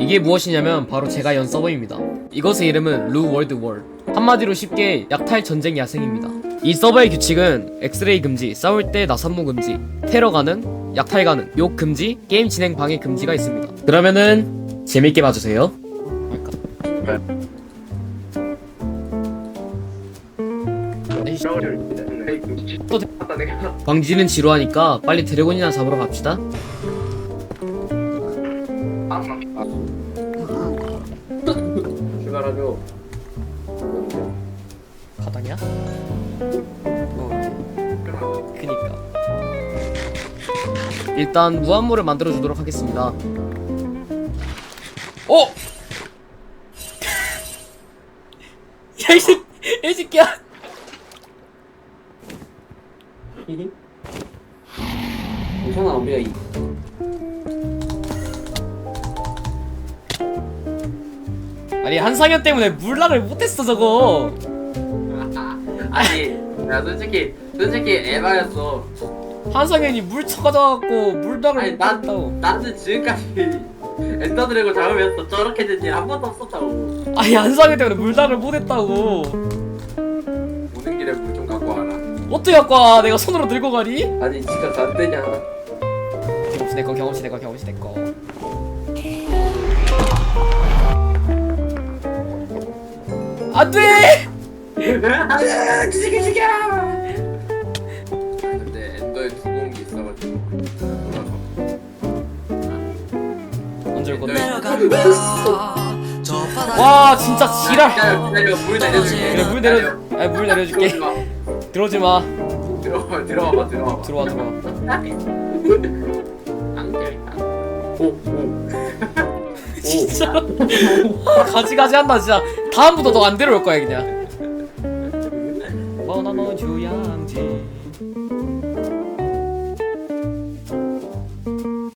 이게 무엇이냐면 바로 제가 연 서버입니다. 이것의 이름은 루 월드 월. 한마디로 쉽게 약탈 전쟁 야생입니다. 이 서버의 규칙은 엑스레이 금지, 싸울 때 나산모 금지, 테러 가능, 약탈 가능, 욕 금지, 게임 진행 방해 금지가 있습니다. 그러면은 재밌게 봐주세요. 또 광지는 지루하니까 빨리 드래곤이나 잡으러 갑시다. 출발하죠. 바닥이야? 어, 그니까. 일단 무한물을 만들어 주도록 하겠습니다. 어! 야, 이 새끼, 이 새끼야! 괜찮아, 우리가 이 아니, 한상현 때문에 물락을 못했어, 저거! 아니, 야 솔직히 솔직히 에바였어. 한상현이 물 쳐가져갖고 물락을 아니 난 못했다고. 나는 지금까지 엔더 드래곤 잡으면서 저렇게 된 일 한 번도 없었다고. 아니, 한상현 때문에 물락을 못했다고. 오는 길에 물 좀 갖고 와라. 어떻게 갖고 와? 내가 손으로 들고 가니? 아니 지가 안 되냐? 경험치 내꺼 경험치 내꺼 경험치 내꺼 안돼! 죽여 죽여. 근데 엔더에 두 공기 있어가지고. 언제 올 건데? 엔더에 와 진짜 지랄 기다려 기다려 물 내려줄게. 그래 물 내려 아니 물 내려줄게 들어오지 마. 들어오지 마 들어와 들어와봐 들어와봐. 들어와 들어와 안 되겠다. 오 오. 진짜. 가지가지 한다 진짜. 다음부터 너 안 데려올 거야 그냥. 바나나 주양지